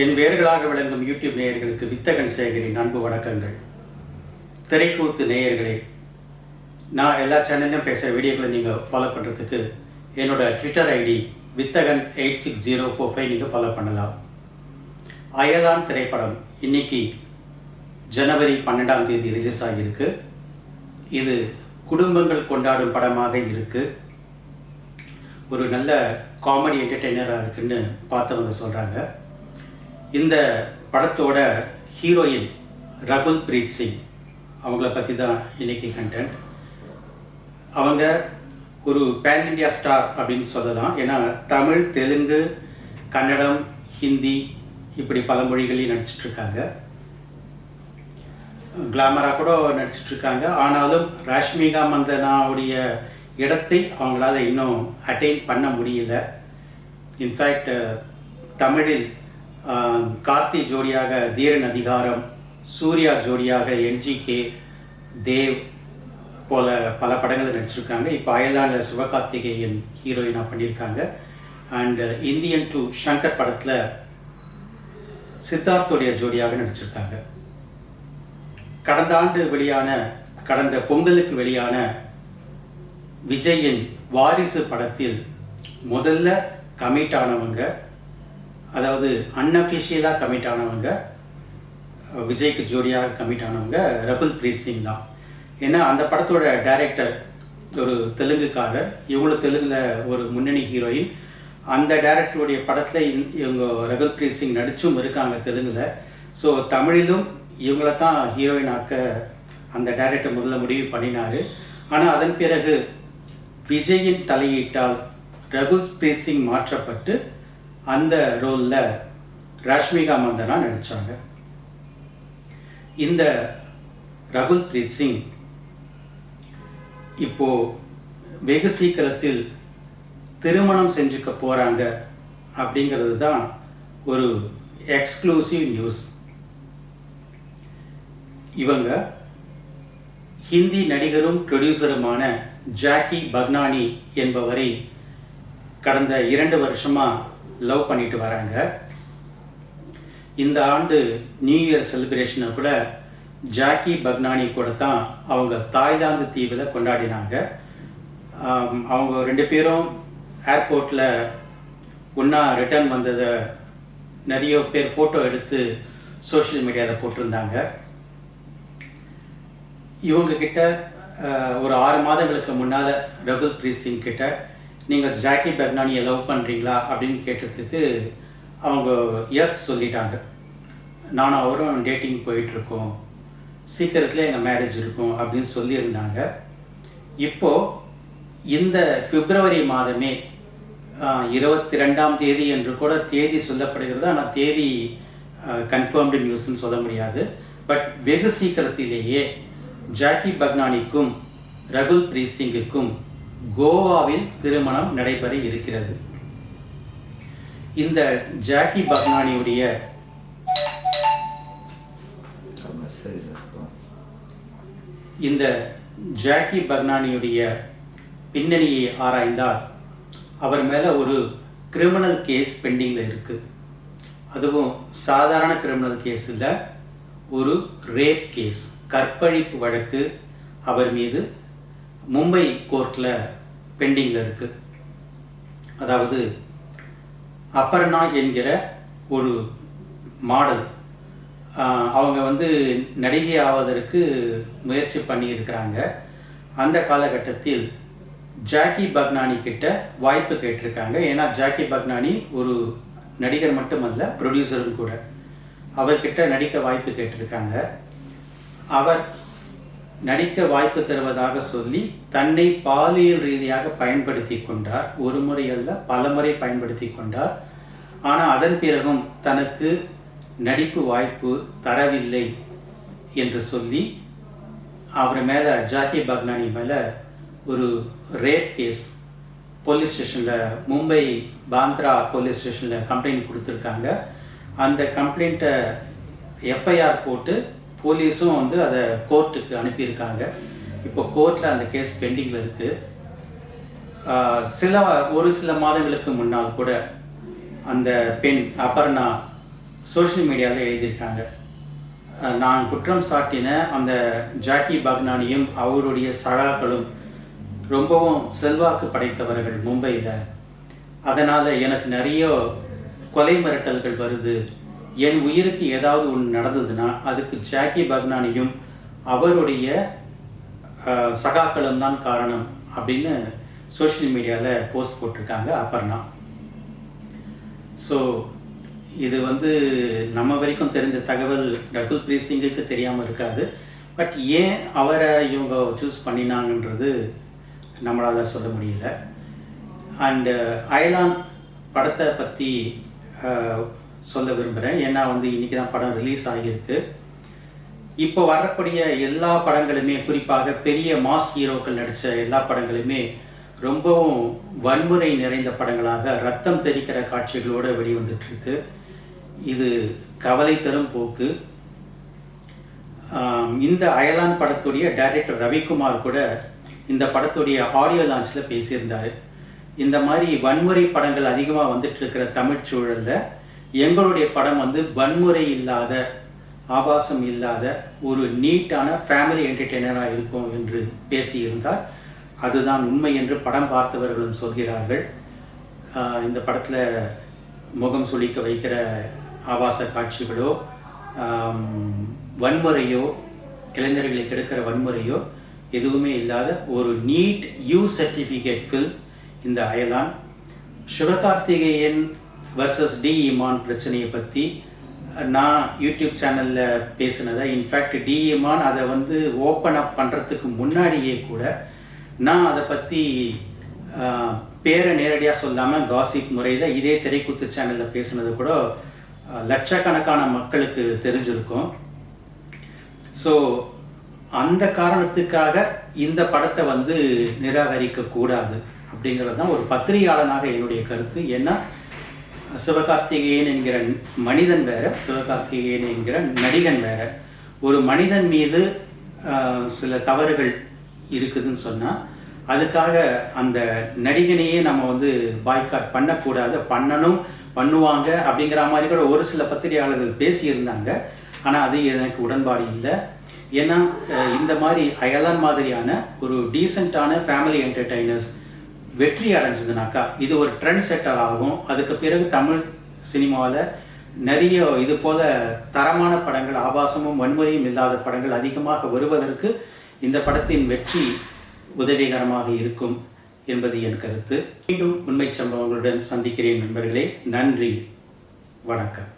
என் வேர்களாக விளங்கும் யூடியூப் நேயர்களுக்கு வித்தகன் சேகரின் அன்பு வணக்கங்கள். திரைக்கூத்து நேயர்களே நான் எல்லா சேனல்லையும் பேசுகிற வீடியோக்களை நீங்கள் ஃபாலோ பண்ணுறதுக்கு என்னோட Twitter ID Vithagan eight six zero four five நீங்கள் ஃபாலோ பண்ணலாம். அயலான் திரைப்படம் இன்னைக்கு ஜனவரி பன்னெண்டாம் தேதி ரிலீஸ் ஆகியிருக்கு. இது குடும்பங்கள் கொண்டாடும் படமாக இருக்குது ஒரு நல்ல காமெடி என்டர்டெய்னராக இருக்குன்னு பார்த்தவங்க சொல்கிறாங்க இந்த படத்தோட ஹீரோயின் ரகுல் பிரீத் சிங் அவங்கள பற்றி தான் இன்னைக்கு கண்டென்ட் அவங்க ஒரு பேன் இண்டியா ஸ்டார் அப்படின்னு சொல்லலாம். ஏன்னா தமிழ் தெலுங்கு கன்னடம் ஹிந்தி இப்படி பல மொழிகளையும் நடிச்சிட்டு இருக்காங்க கிளாமராக கூட நடிச்சிட்ருக்காங்க. ஆனாலும் ராஷ்மிகா மந்தனாவுடைய இடத்தை அவங்களால இன்னும் அட்டைன் பண்ண முடியல. இன்ஃபேக்ட் தமிழில் கார்த்தி ஜோடியாக தீரன் அதிகாரம் சூர்யா ஜோடியாக என்ஜிகே தேவ் போல பல படங்கள் நடிச்சிருக்காங்க. இப்போ அயலாண்டில் சிவகார்த்திகேயன் ஹீரோயினாக பண்ணியிருக்காங்க. அண்டு இந்தியன் டு ஷங்கர் படத்தில் சித்தார்த்துடைய ஜோடியாக நடிச்சிருக்காங்க. கடந்த ஆண்டு வெளியான கடந்த பொங்கலுக்கு வெளியான விஜயின் வாரிசு படத்தில் முதல்ல கமிட் ஆனவங்க அதாவது அன்அஃபிஷியலாக கமிட் ஆனவங்க விஜய்க்கு ஜோடியாக கமிட் ஆனவங்க ரகுல் பிரீத் சிங் தான். ஏன்னா அந்த படத்தோட டைரக்டர் ஒரு தெலுங்குக்காரர். இவ்வளோ தெலுங்கில் ஒரு முன்னணி ஹீரோயின் அந்த டைரக்டருடைய படத்தில் இவங்க ரகுல் பிரீத் சிங் நடிச்சும் இருக்காங்க தெலுங்கில். ஸோ தமிழிலும் இவங்கள தான் ஹீரோயின் ஆக்க அந்த டைரக்டர் முதல்ல முடிவு பண்ணினார். ஆனால் அதன் பிறகு விஜயின் தலையீட்டால் ரகுல் பிரீத் சிங் மாற்றப்பட்டு அந்த ரோலில் ராஷ்மிகா மந்தனா நடித்தாங்க இந்த ரகுல் பிரீத் சிங் இப்போ வெகு சீக்கிரத்தில் திருமணம் செஞ்சுக்க போகிறாங்க அப்படிங்கிறது தான் ஒரு எக்ஸ்க்ளூசிவ் நியூஸ் இவங்க ஹிந்தி நடிகரும் ப்ரொடியூசருமான ஜாக்கி பக்னானி என்பவரை கடந்த இரண்டு வருஷமா லவ் பண்ணிட்டு வராங்க. இந்த ஆண்டு நியூ இயர் செலிப்ரேஷனை கூட ஜாக்கி பக்னானி கூட தான் அவங்க தாய்லாந்து தீவில் கொண்டாடினாங்க. அவங்க ரெண்டு பேரும் ஏர்போர்ட்டில் ஒன்றா ரிட்டர்ன் வந்ததை நிறைய பேர் ஃபோட்டோ எடுத்து சோஷியல் மீடியாவில் போட்டிருந்தாங்க. இவங்கக்கிட்ட ஒரு ஆறு மாதங்களுக்கு முன்னால் ரகுல் பிரீத் சிங் கிட்ட நீங்கள் ஜாக்கி பெர்னானியை லவ் பண்ணுறீங்களா அப்படின்னு கேட்டதுக்கு அவங்க எஸ் சொல்லிட்டாங்க. நானும் அவரும் டேட்டிங் போயிட்டுருக்கோம். சீக்கிரத்தில் எங்கள் மேரேஜ் இருக்கும் அப்படின்னு சொல்லியிருந்தாங்க. இப்போது இந்த பிப்ரவரி மாதமே இருபத்தி ரெண்டாம் தேதி என்று கூட தேதி சொல்லப்படுகிறது. ஆனால் தேதி கன்ஃபர்ம்டு நியூஸ்ன்னு சொல்ல முடியாது. பட் வெகு சீக்கிரத்திலேயே ஜாக்கி பக்னானிக்கும் ரகுல் பிரீத் சிங்குக்கும் கோவாவில் திருமணம் நடைபெற இருக்கிறது. இந்த ஜாக்கி பக்னானியுடைய இந்த ஜாக்கி பர்னானியுடைய பின்னணியை ஆராய்ந்தால் அவர் மேலே ஒரு கிரிமினல் கேஸ் பெண்டிங்கில் இருக்குது அதுவும் சாதாரண கிரிமினல் கேஸ் இல்லை ஒரு ரேப் கேஸ் கற்பழிப்பு வழக்கு அவர் மீது மும்பை கோர்ட்டில் பெண்டிங்கில் இருக்குது அதாவது அப்பர்ணா என்கிற ஒரு மாடல் அவங்க வந்து நடிகை ஆவதற்கு முயற்சி பண்ணியிருக்கிறாங்க. அந்த காலகட்டத்தில் ஜாக்கி பக்னானி கிட்ட வாய்ப்பு கேட்டிருக்காங்க. ஏன்னா ஜாக்கி பக்னானி ஒரு நடிகர் மட்டுமல்ல ப்ரொடியூசரும் கூட. அவர்கிட்ட நடிக்க வாய்ப்பு கேட்டிருக்காங்க. அவர் நடிக்க வாய்ப்பு தருவதாக சொல்லி தன்னை பாலியல் ரீதியாக பயன்படுத்தி கொண்டார். ஒரு முறை அல்ல பல முறை பயன்படுத்தி கொண்டார். ஆனால் அதன் பிறகும் தனக்கு நடிப்பு வாய்ப்பு தரவில்லை என்று சொல்லி அவர் மேலே ஜாக்கி பக்னானி மேலே ஒரு ரேப் கேஸ் போலீஸ் ஸ்டேஷனில் மும்பை பாந்த்ரா போலீஸ் ஸ்டேஷனில் கம்ப்ளைண்ட் கொடுத்துருக்காங்க. அந்த கம்ப்ளைண்ட்டை எஃப்ஐஆர் போட்டு போலீஸும் வந்து அதை கோர்ட்டுக்கு அனுப்பியிருக்காங்க. இப்போ கோர்ட்டில் அந்த கேஸ் பெண்டிங்கில் இருக்குது சில ஒரு சில மாதங்களுக்கு முன்னால் கூட அந்த பெண் அபர்ணா சோஷியல் மீடியாவில் எழுதியிருக்காங்க. நான் குற்றம் சாட்டின அந்த ஜாக்கி பக்னானியும் அவருடைய சகாக்களும் ரொம்பவும் செல்வாக்கு படைத்தவர்கள் மும்பையில். அதனால் எனக்கு நிறைய கொலை மிரட்டல்கள் வருது. என் உயிருக்கு ஏதாவது ஒன்று நடந்ததுன்னா அதுக்கு ஜாக்கி பக்னானியும் அவருடைய சகாக்களும் தான் காரணம் அப்படின்னு சோஷியல் மீடியாவில் போஸ்ட் போட்டிருக்காங்க அப்பர்ணா ஸோ இது வந்து நம்ம வரைக்கும் தெரிஞ்ச தகவல் ரகுல் பிரீத் சிங்குக்கு தெரியாமல் இருக்காது. பட் ஏன் அவரை இவங்க சூஸ் பண்ணினாங்கன்றது நம்மளால் சொல்ல முடியல. அண்டு அயலான் படத்தை பற்றி சொல்ல விரும்புகிறேன் ஏன்னா வந்து இன்றைக்கி தான் படம் ரிலீஸ் ஆகியிருக்கு. இப்போ வரக்கூடிய எல்லா படங்களுமே குறிப்பாக பெரிய மாஸ் ஹீரோக்கள் நடித்த எல்லா படங்களுமே ரொம்பவும் வன்முறை நிறைந்த படங்களாக ரத்தம் தெரிக்கிற காட்சிகளோடு வெளிவந்துட்டுருக்கு. இது கவலை தரும் போக்கு. இந்த அயலான் படத்துடைய டைரக்டர் ரவிக்குமார் கூட இந்த படத்துடைய ஆடியோ லான்ச்சில் பேசியிருந்தார். இந்த மாதிரி வன்முறை படங்கள் அதிகமாக வந்துட்டு இருக்கிற தமிழ் சூழலில் எங்களுடைய படம் வந்து வன்முறை இல்லாத ஆபாசம் இல்லாத ஒரு நீட்டான ஃபேமிலி என்டர்டெய்னராக இருக்கும் என்று பேசியிருந்தார். அதுதான் உண்மை என்று படம் பார்த்தவர்களும் சொல்கிறார்கள். இந்த படத்தில் முகம் சுளிக்க வைக்கிற ஆபாச காட்சிகளோ வன்முறையோ இளைஞர்களை கெடுக்கிற வன்முறையோ எதுவுமே இல்லாத ஒரு நீட் யூ சர்டிஃபிகேட் ஃபில் இந்த அயலான். சிவகார்த்திகேயன் வர்சஸ் டி இமான் பிரச்சனையை பற்றி நான் யூடியூப் சேனலில் பேசினதை இன்ஃபேக்ட் டி இமான் அதை வந்து ஓப்பன் அப் பண்ணுறதுக்கு முன்னாடியே கூட நான் அதை பற்றி பேரை நேரடியாக சொல்லாமல் காசிப் முறையில் இதே திரைக்குத்து சேனலில் பேசுனது கூட லட்சக்கணக்கான மக்களுக்கு தெரிஞ்சிருக்கும். ஸோ அந்த காரணத்துக்காக இந்த படத்தை வந்து நிராகரிக்க கூடாது அப்படிங்கிறது தான் ஒரு பத்திரிகையாளனாக என்னுடைய கருத்து. ஏன்னா சிவகார்த்திகேயன் என்கிற மனிதன் வேற சிவகார்த்திகேயன் என்கிற நடிகன் வேற. ஒரு மனிதன் மீது சில தவறுகள் இருக்குதுன்னு சொன்னால் அதுக்காக அந்த நடிகனையே நம்ம வந்து பாய்காட் பண்ணக்கூடாது பண்ணணும் பண்ணுவாங்க அப்படிங்கிற மாதிரி கூட ஒரு சில பத்திரிகையாளர்கள் பேசியிருந்தாங்க. ஆனால் அது எனக்கு உடன்பாடு இல்லை. ஏன்னா இந்த மாதிரி அயலான் மாதிரியான ஒரு டீசெண்டான ஃபேமிலி என்டர்டைனர்ஸ் வெற்றி அடைஞ்சதுனாக்கா இது ஒரு ட்ரெண்ட் செட்டர் ஆகும். அதுக்கு பிறகு தமிழ் சினிமாவில் நிறைய இது போல தரமான படங்கள் ஆபாசமும் வன்முறையும் இல்லாத படங்கள் அதிகமாக வருவதற்கு இந்த படத்தின் வெற்றி உதவிகரமாக இருக்கும் என்பது என் கருத்து. மீண்டும் உண்மை சம்பவங்களுடன் சந்திக்கிறேன் நண்பர்களே. நன்றி. வணக்கம்.